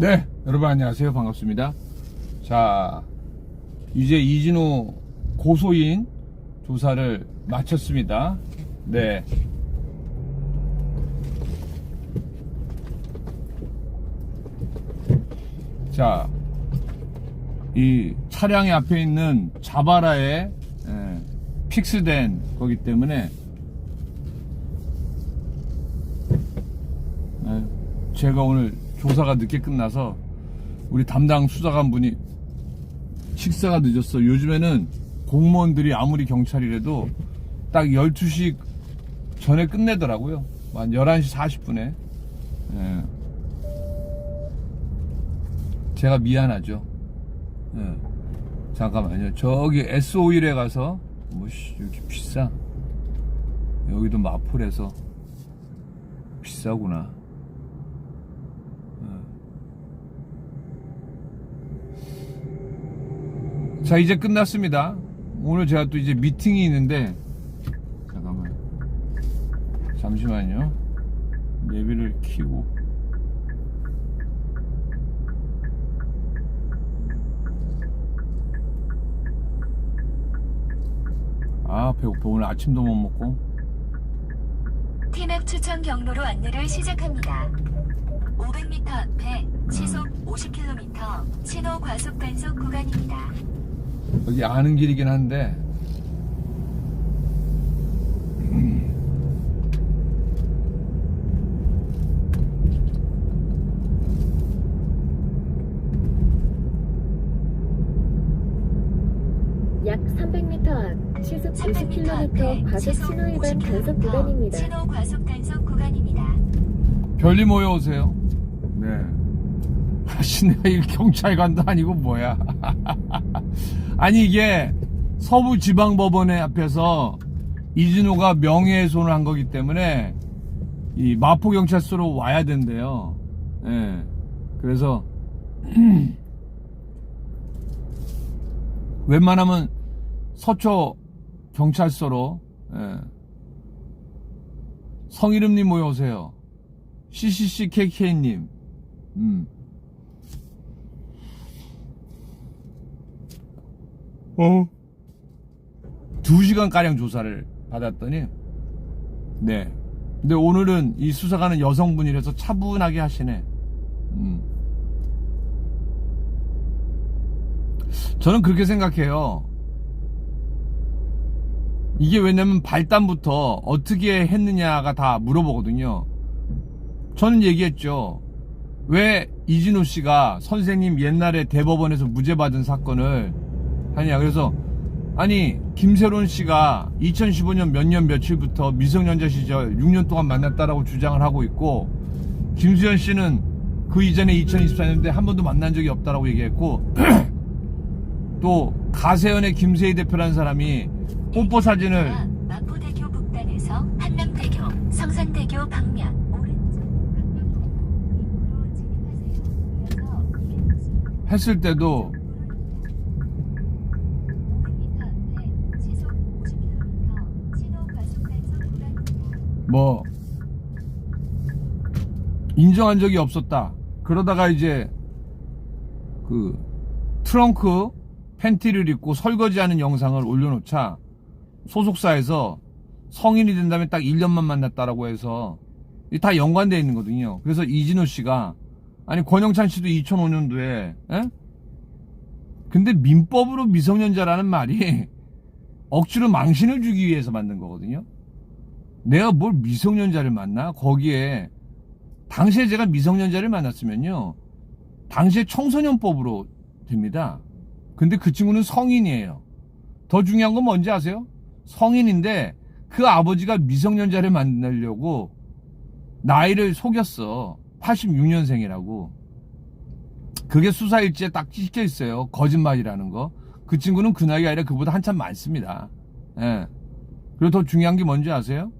네, 여러분 안녕하세요. 반갑습니다. 자, 이제 이진호 고소인 조사를 마쳤습니다. 네. 자, 이 차량의 앞에 있는 자바라에 예, 픽스된 거기 때문에 예, 제가 오늘 조사가 늦게 끝나서 우리 담당 수사관 분이 식사가 늦었어. 요즘에는 공무원들이 아무리 경찰이라도 딱 12시 전에 끝내더라고요. 한 11시 40분에. 예. 제가 미안하죠. 예. 잠깐만요. 저기 S51에 가서, 뭐, 씨, 여기 비싸. 여기도 마폴에서 비싸구나. 자 이제 끝났습니다. 오늘 제가 또 이제 미팅이 있는데 잠깐만 잠시만요. 내비를 키고. 아 배고파. 오늘 아침도 못 먹고. 티맵 추천 경로로 안내를 시작합니다. 500m 앞에 시속 50km 신호 과속 단속 구간입니다. 여기 아는 길이긴 한데 약 300m 앞 시속 300m 앞에 50km 과속 신호 위반 단속 50km 구간입니다. 신호 과속 단속 구간입니다. 별리 모여 오세요 네 아씨 내가 이 경찰관도 아니고 뭐야. 아니 이게 서부지방법원에 앞에서 이진호가 명예훼손을 한 거기 때문에 이 마포경찰서로 와야 된대요. 예. 그래서 웬만하면 서초 경찰서로 예. 성이름님 모여오세요. CCCKK님. 음. 어? 두 시간 가량 조사를 받았더니 네. 근데 오늘은 이 수사관은 여성분이라서 차분하게 하시네. 음. 저는 그렇게 생각해요. 이게 왜냐면 발단부터 어떻게 했느냐가 다 물어보거든요. 저는 얘기했죠. 왜 이진호 씨가 선생님 옛날에 대법원에서 무죄 받은 사건을 하냐. 그래서 아니 김세론 씨가 2015년 몇 년 며칠부터 미성년자 시절 6년 동안 만났다라고 주장을 하고 있고 김수현 씨는 그 이전에 2024년도에 한 번도 만난 적이 없다라고 얘기했고 또 가세연의 김세희 대표라는 사람이 뽀뽀 사진을 마포대교 북단에서 한남대교, 성산대교 방면 오른쪽 입구로 진입하세요. 이어서 250m 했을 때도 500m 앞에 시속 50km 신호 과속 단속 구간입니다. 뭐 인정한 적이 없었다. 그러다가 이제 그 트렁크 팬티를 입고 설거지하는 영상을 올려놓자 소속사에서 성인이 된 다음에 딱 1년만 만났다라고 해서 다 연관되어 있는 거거든요. 그래서 이진호 씨가 아니 권영찬 씨도 2005년도에 에? 근데 민법으로 미성년자라는 말이 억지로 망신을 주기 위해서 만든 거거든요. 내가 뭘 미성년자를 만나? 거기에 당시에 제가 미성년자를 만났으면요. 당시에 청소년법으로 됩니다. 근데 그 친구는 성인이에요. 더 중요한 건 뭔지 아세요? 성인인데 그 아버지가 미성년자를 만나려고 나이를 속였어. 86년생이라고. 그게 수사일지에 딱 찍혀 있어요. 거짓말이라는 거. 그 친구는 그 나이가 아니라 그보다 한참 많습니다. 예. 그리고 더 중요한 게 뭔지 아세요?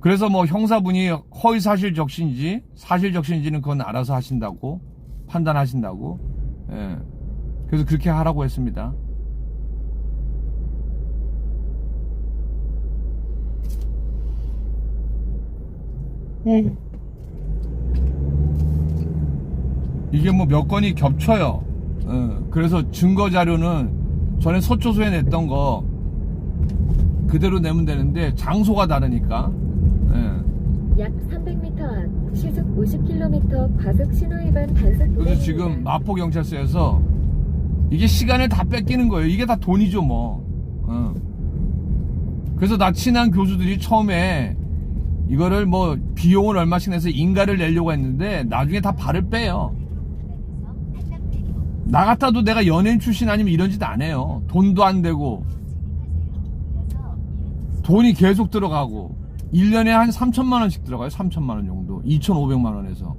그래서 뭐 형사분이 허위 사실 적신지 사실 적신지는 그건 알아서 하신다고 판단하신다고 예. 그래서 그렇게 하라고 했습니다. 이게 뭐 몇 건이 겹쳐요. 어, 그래서 증거 자료는 전에 서초소에 냈던 거 그대로 내면 되는데 장소가 다르니까. 예. 약 300m 앞 시속 50km 과속 신호 위반 단속 그래서. 지금 마포 경찰서에서 이게 시간을 다 뺏기는 거예요. 이게 다 돈이죠, 뭐. 어. 그래서 나 친한 교수들이 처음에 이거를 뭐 비용을 얼마씩 내서 인가를 내려고 했는데 나중에 다 발을 빼요. 나 같아도 내가 연예인 출신 아니면 이런 짓 안 해요. 돈도 안 되고 돈이 계속 들어가고 1년에 한 3천만 원씩 들어가요. 3천만 원 정도. 2,500만 원에서.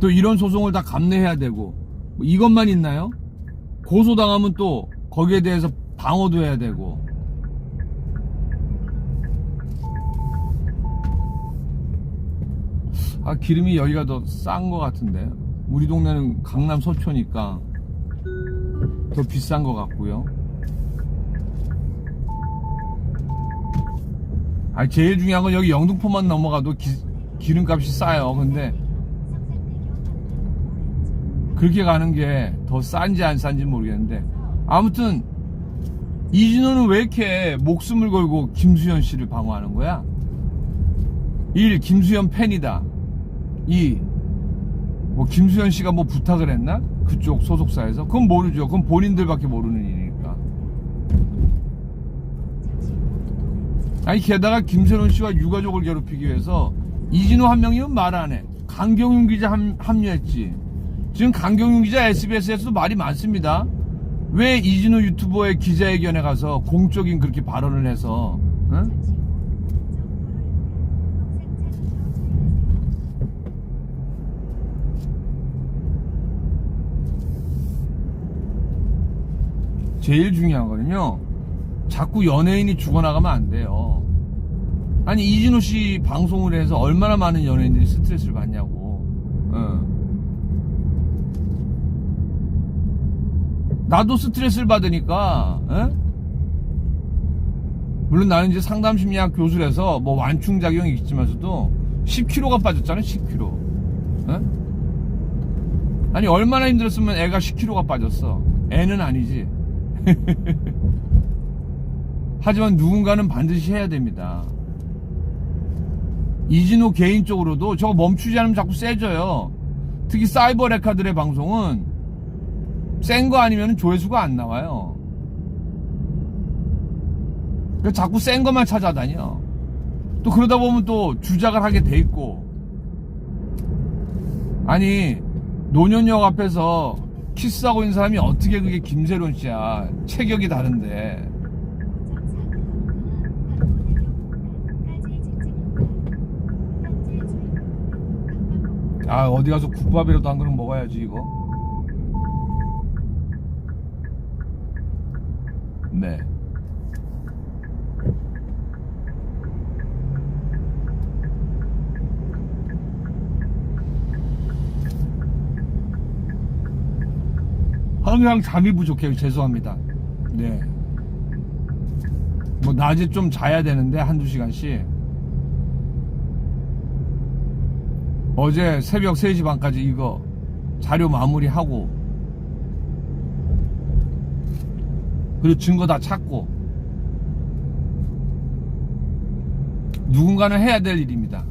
또 이런 소송을 다 감내해야 되고 뭐 이것만 있나요? 고소당하면 또 거기에 대해서 방어도 해야 되고 아 기름이 여기가 더 싼 것 같은데 우리 동네는 강남 서초니까 더 비싼 것 같고요 아 제일 중요한 건 여기 영등포만 넘어가도 기, 기름값이 싸요 근데 그렇게 가는 게 더 싼지 안 싼지 모르겠는데 아무튼 이진호는 왜 이렇게 목숨을 걸고 김수현 씨를 방어하는 거야? 1. 김수현 팬이다. 2. 뭐 김수현 씨가 뭐 부탁을 했나? 그쪽 소속사에서? 그건 모르죠. 그건 본인들밖에 모르는 일이니까. 아니 게다가 김세론 씨와 유가족을 괴롭히기 위해서 이진호 한 명이면 말 안 해. 강경윤 기자 함, 합류했지. 지금 강경윤 기자 SBS에서도 말이 많습니다. 왜 이진호 유튜버의 기자회견에 가서 공적인 그렇게 발언을 해서 응? 제일 중요한 거는요. 자꾸 연예인이 죽어나가면 안 돼요. 아니 이진호 씨 방송을 해서 얼마나 많은 연예인들이 스트레스를 받냐고. 어. 나도 스트레스를 받으니까. 어? 물론 나는 이제 상담심리학 교수라서 뭐 완충작용이 있지만서도 10kg가 빠졌잖아 10kg. 어? 아니 얼마나 힘들었으면 애가 10kg가 빠졌어. 애는 아니지. 하지만 누군가는 반드시 해야 됩니다. 이진호 개인적으로도 저거 멈추지 않으면 자꾸 세져요. 특히 사이버 레카들의 방송은 센 거 아니면 조회수가 안 나와요. 그래서 자꾸 센 것만 찾아다녀. 또 그러다 보면 또 주작을 하게 돼 있고. 아니, 노년역 앞에서 키스하고 있는 사람이 어떻게 그게 김세론 씨야. 체격이 다른데. 아, 어디 가서 국밥이라도 한 그릇 먹어야지, 이거. 네. 항상 잠이 부족해요. 죄송합니다. 네. 뭐, 낮에 좀 자야 되는데, 한두 시간씩. 어제 새벽 3시 반까지 이거 자료 마무리하고, 그리고 증거 다 찾고, 누군가는 해야 될 일입니다.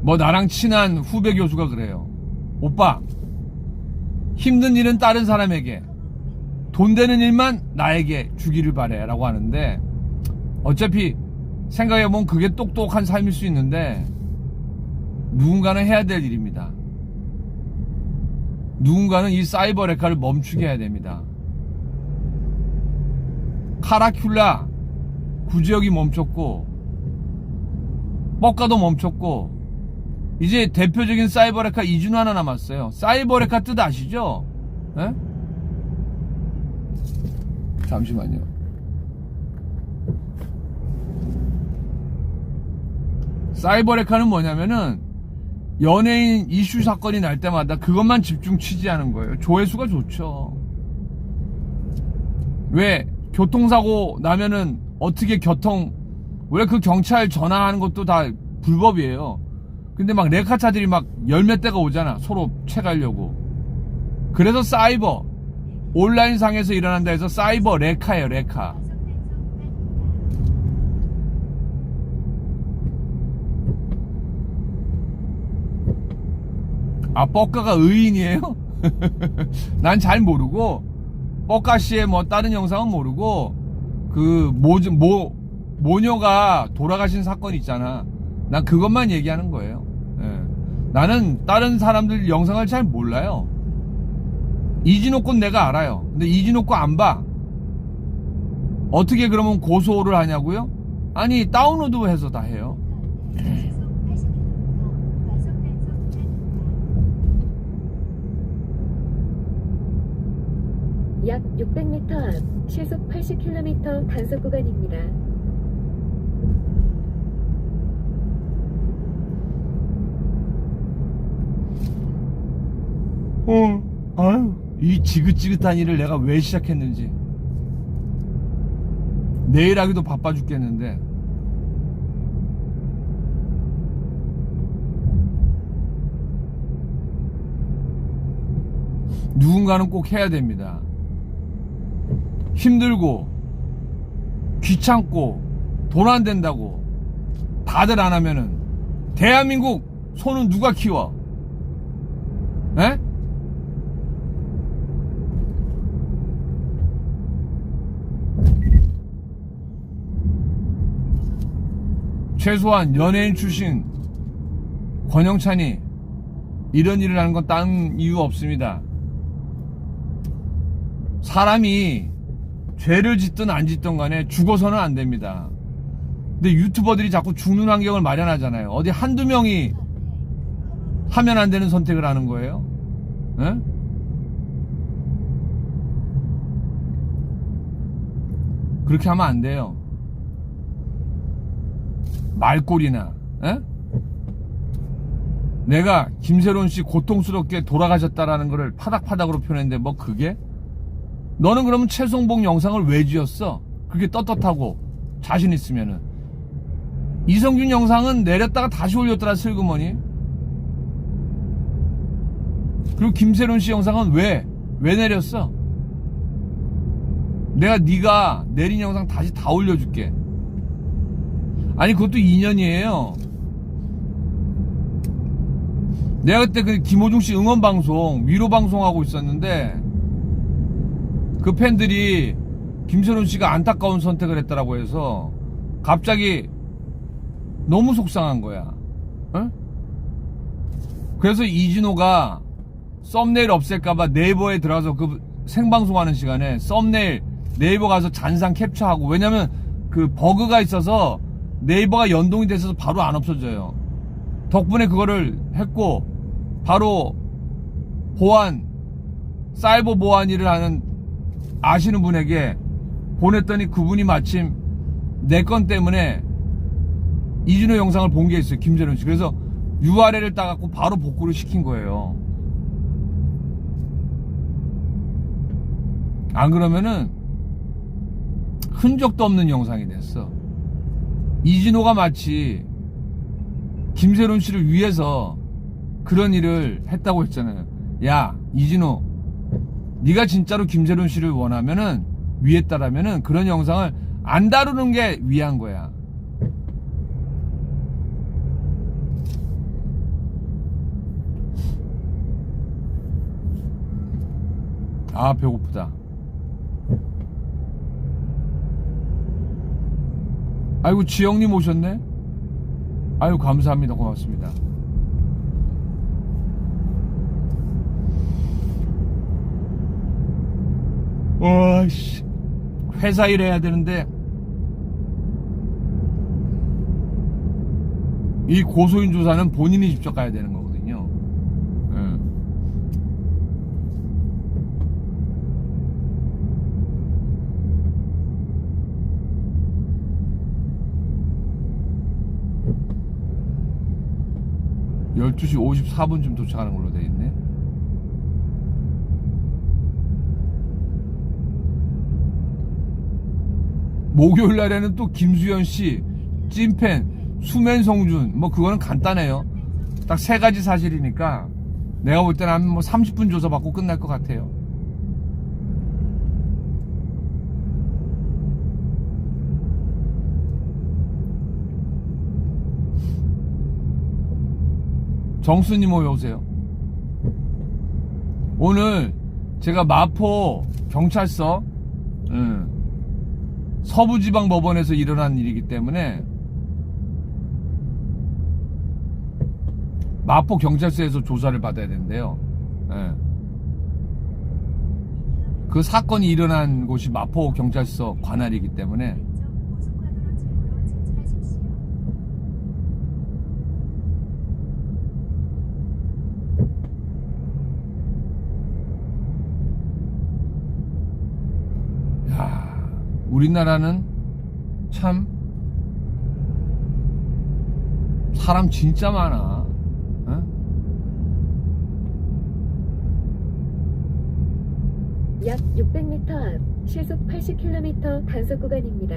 뭐, 나랑 친한 후배 교수가 그래요. 오빠, 힘든 일은 다른 사람에게 돈 되는 일만 나에게 주기를 바래 라고 하는데 어차피 생각해보면 그게 똑똑한 삶일 수 있는데 누군가는 해야 될 일입니다 누군가는 이 사이버 레카를 멈추게 해야 됩니다 카라큘라 구지역이 멈췄고 뻑가도 멈췄고 이제 대표적인 사이버 레카 이준호 하나 남았어요. 사이버 레카 뜻 아시죠? 에? 잠시만요. 사이버레카는 뭐냐면은 연예인 이슈 사건이 날 때마다 그것만 집중 취재하는 거예요. 조회수가 좋죠. 왜 교통사고 나면은 어떻게 교통 원래 그 경찰 전화하는 것도 다 불법이에요. 근데 막 레카차들이 막 열 몇 대가 오잖아. 서로 채가려고. 그래서 사이버 온라인 상에서 일어난다 해서 사이버 레카예요, 레카. 아, 뻐까가 의인이에요? 난 잘 모르고, 뻐까 씨의 뭐 다른 영상은 모르고, 그, 모, 모, 모녀가 돌아가신 사건 있잖아. 난 그것만 얘기하는 거예요. 예. 나는 다른 사람들 영상을 잘 몰라요. 이진호 건 내가 알아요. 근데 이진호 거 안 봐. 어떻게 그러면 고소를 하냐고요? 아니, 다운로드 해서 다 해요. 약 600m 앞 시속 80km 단속 구간입니다. 어, 아유, 이 지긋지긋한 일을 내가 왜 시작했는지. 내일 하기도 바빠 죽겠는데. 누군가는 꼭 해야 됩니다. 힘들고, 귀찮고, 돈 안 된다고, 다들 안 하면은, 대한민국 소는 누가 키워? 에? 최소한 연예인 출신 권영찬이 이런 일을 하는 건 딴 이유 없습니다. 사람이 죄를 짓든 안 짓든 간에 죽어서는 안 됩니다. 근데 유튜버들이 자꾸 죽는 환경을 마련하잖아요. 어디 한두 명이 하면 안 되는 선택을 하는 거예요? 예? 그렇게 하면 안 돼요. 말꼬리나, 예? 내가 김세론 씨 고통스럽게 돌아가셨다라는 것을 파닥파닥으로 표현했는데 뭐 그게? 너는 그러면 최송봉 영상을 왜 지었어? 그렇게 떳떳하고 자신 있으면은 이성균 영상은 내렸다가 다시 올렸더라 슬그머니 그리고 김세론 씨 영상은 왜? 왜 내렸어? 내가 네가 내린 영상 다시 다 올려줄게 아니 그것도 2년이에요 내가 그때 그 김호중 씨 응원 방송 위로 방송하고 있었는데 그 팬들이 김세론 씨가 안타까운 선택을 했다라고 해서 갑자기 너무 속상한 거야. 어? 그래서 이진호가 썸네일 없앨까봐 네이버에 들어가서 그 생방송하는 시간에 썸네일 네이버 가서 잔상 캡처하고 왜냐면 그 버그가 있어서 네이버가 연동이 돼서 바로 안 없어져요. 덕분에 그거를 했고 바로 보안 사이버 보안 일을 하는 아시는 분에게 보냈더니 그분이 마침 내 건 때문에 이진호 영상을 본 게 있어요. 김재룡 씨. 그래서 URL을 따갖고 바로 복구를 시킨 거예요. 안 그러면은 흔적도 없는 영상이 됐어. 이진호가 마치 김세론 씨를 위해서 그런 일을 했다고 했잖아요. 야, 이진호. 네가 진짜로 김세론 씨를 원하면은 위했다라면은 그런 영상을 안 다루는 게 위한 거야. 아 배고프다. 아이고 지영님 오셨네. 아유 감사합니다 고맙습니다. 와씨 회사 일 해야 되는데 이 고소인 조사는 본인이 직접 가야 되는 거거든요. 예. 열두 시 54분쯤 도착하는 걸로 돼 있네. 목요일 날에는 또 김수현 씨 찐팬, 수면 성준, 뭐 그거는 간단해요. 딱 세 가지 사실이니까 내가 볼 때는 한뭐 30분 조사 받고 끝날 것 같아요. 정수님 왜 오세요? 오늘 제가 마포 경찰서 음, 서부지방 법원에서 일어난 일이기 때문에 마포 경찰서에서 조사를 받아야 된대요. 예. 그 사건이 일어난 곳이 마포 경찰서 관할이기 때문에 우리나라는 참 사람 진짜 많아. 어? 약 600m 앞 시속 80km 단속 구간입니다.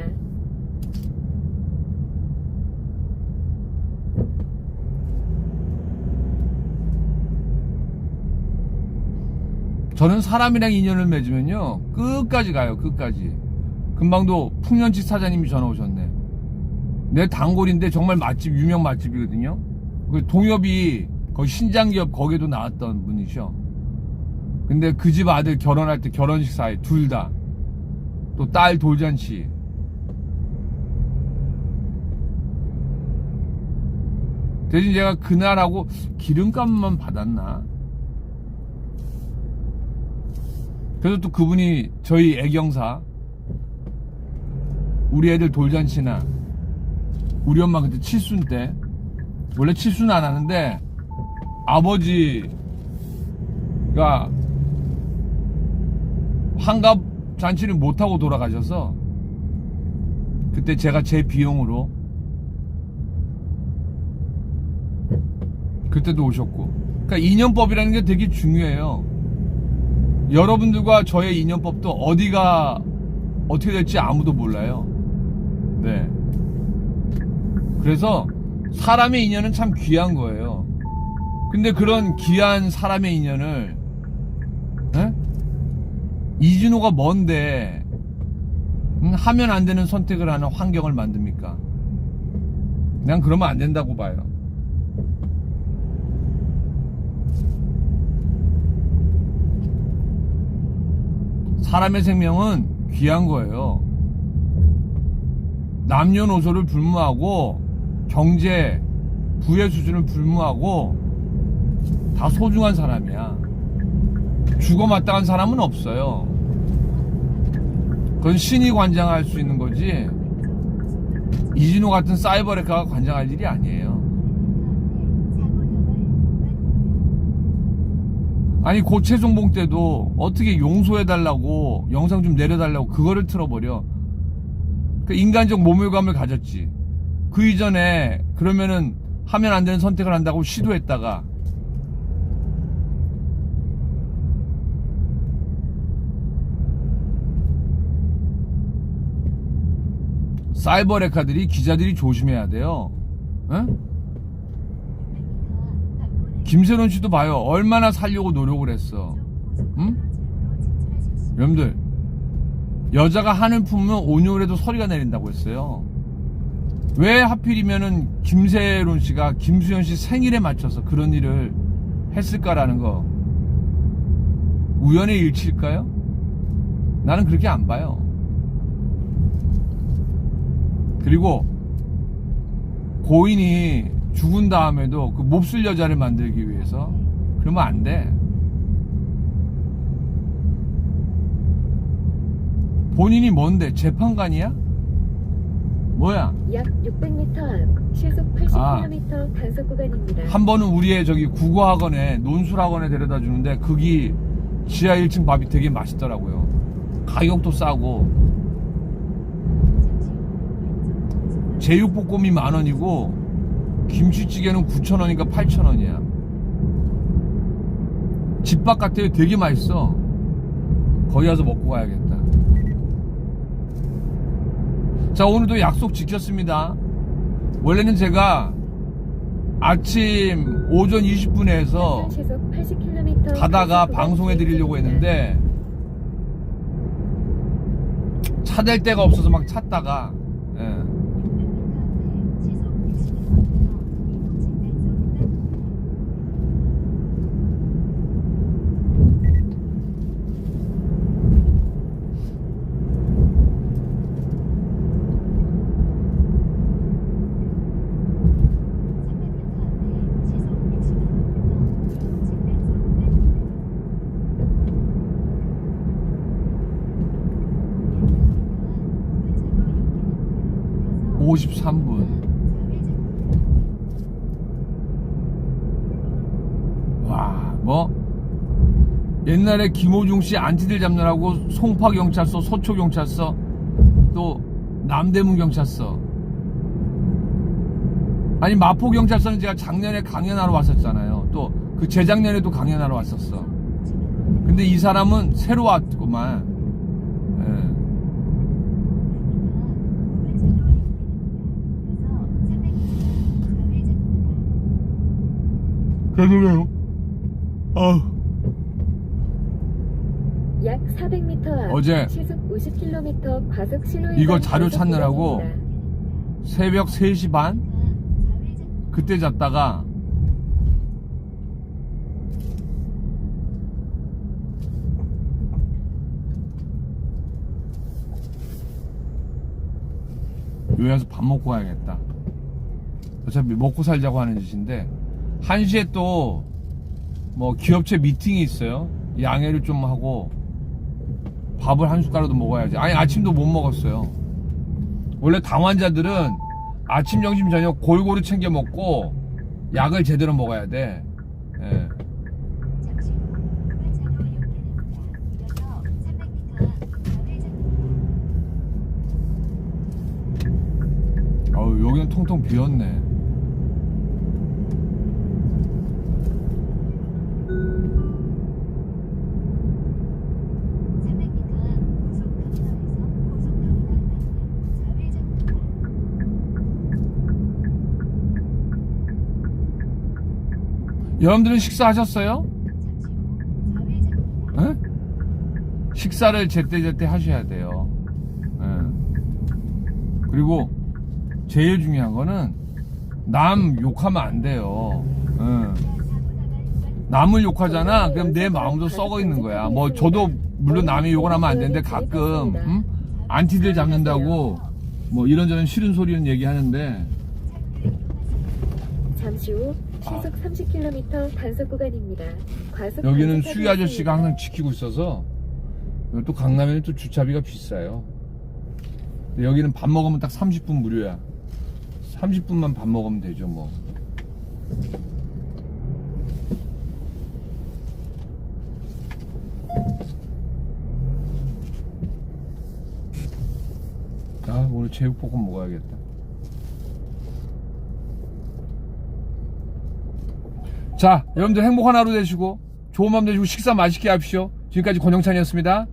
저는 사람이랑 인연을 맺으면요 끝까지 가요 끝까지 금방도 풍년치 사장님이 전화 오셨네. 내 단골인데 정말 맛집 유명 맛집이거든요. 그 동엽이 거기 신장기업 거기도 나왔던 분이셔. 근데 그 집 아들 결혼할 때 결혼식 사회 둘 다. 또 딸 돌잔치. 대신 제가 그날하고 기름값만 받았나? 그래서 또 그분이 저희 애경사 우리 애들 돌잔치나 우리 엄마 그때 칠순 때 원래 칠순 안 하는데 아버지가 환갑 잔치를 못하고 돌아가셔서 그때 제가 제 비용으로 그때도 오셨고 그러니까 인연법이라는 게 되게 중요해요 여러분들과 저의 인연법도 어디가 어떻게 될지 아무도 몰라요. 네. 그래서 사람의 인연은 참 귀한 거예요. 근데 그런 귀한 사람의 인연을 에? 이진호가 뭔데 음, 하면 안 되는 선택을 하는 환경을 만듭니까? 난 그러면 안 된다고 봐요. 사람의 생명은 귀한 거예요. 남녀노소를 불문하고 경제, 부의 수준을 불문하고 다 소중한 사람이야. 죽어 마땅한 사람은 없어요. 그건 신이 관장할 수 있는 거지. 이진호 같은 사이버레카가 관장할 일이 아니에요. 아니 고채종봉 때도 어떻게 용서해달라고 영상 좀 내려달라고 그거를 틀어버려 그 인간적 모멸감을 가졌지 그 이전에 그러면은 하면 안 되는 선택을 한다고 시도했다가 사이버 레카들이 기자들이 조심해야 돼요 응? 김세론 씨도 봐요. 얼마나 살려고 노력을 했어. 응? 여러분들, 여자가 한을 품으면 온유해도 소리가 내린다고 했어요. 왜 하필이면은 김세론 씨가 김수현 씨 생일에 맞춰서 그런 일을 했을까라는 거. 우연의 일치일까요? 나는 그렇게 안 봐요. 그리고 고인이 죽은 다음에도 그 몹쓸 여자를 만들기 위해서 그러면 안 돼. 본인이 뭔데? 재판관이야? 뭐야? 약 600m 앞 시속 80km 단속 구간입니다. 한 번은 우리의 저기 국어학원에 논술학원에 데려다 주는데 거기 지하 1층 밥이 되게 맛있더라고요. 가격도 싸고 제육볶음이 만 원이고 김치찌개는 9천 원인가 8천 원이야. 집 바깥에 되게 맛있어. 거기 가서 먹고 가야겠다. 자 오늘도 약속 지켰습니다. 원래는 제가 아침 오전 20분에 해서 시속 80km 가다가 방송해 드리려고 했는데 차댈 데가 없어서 막 찾다가 53분 와, 뭐 옛날에 김호중 씨 안티들 잡느라고 송파 경찰서, 서초 경찰서, 또 남대문 경찰서. 아니 마포 경찰서는 제가 작년에 강연하러 왔었잖아요. 또 그 재작년에도 강연하러 왔었어. 근데 이 사람은 새로 왔구만. 죄송해요. 아우. 약 400m 앞 어제 시속 50km 과속 신호 이거 자료 찾느라고. 새벽 3시 반? 그때 잤다가 와서 밥 먹고 가야겠다. 어차피 먹고 살자고 하는 짓인데 1시에 또 뭐 기업체 미팅이 있어요. 양해를 좀 하고 밥을 한 숟가락도 먹어야지. 아니 아침도 못 먹었어요. 원래 당 환자들은 아침, 점심, 저녁 골고루 챙겨 먹고 약을 제대로 먹어야 돼. 예. 여기는 통통 비었네. 여러분들은 식사하셨어요? 예? 식사를 제때제때 하셔야 돼요. 예. 그리고 제일 중요한 거는 남 욕하면 안 돼요. 예. 남을 욕하잖아. 그럼 내 마음도 썩어 있는 거야. 뭐 저도 물론 남이 욕을 하면 안 되는데 가끔 음? 안티들 잡는다고 뭐 이런저런 싫은 소리는 얘기하는데 잠시 후 시속 30km 단속 구간입니다. 과속 여기는 수위 아저씨가. 항상 지키고 있어서 또 강남에는 또 주차비가 비싸요. 근데 여기는 밥 먹으면 딱 30분 무료야. 30분만 밥 먹으면 되죠 뭐. 아 오늘 제육볶음 먹어야겠다. 자 여러분들 행복한 하루 되시고 좋은 밤 되시고 식사 맛있게 하십시오. 지금까지 권영찬이었습니다.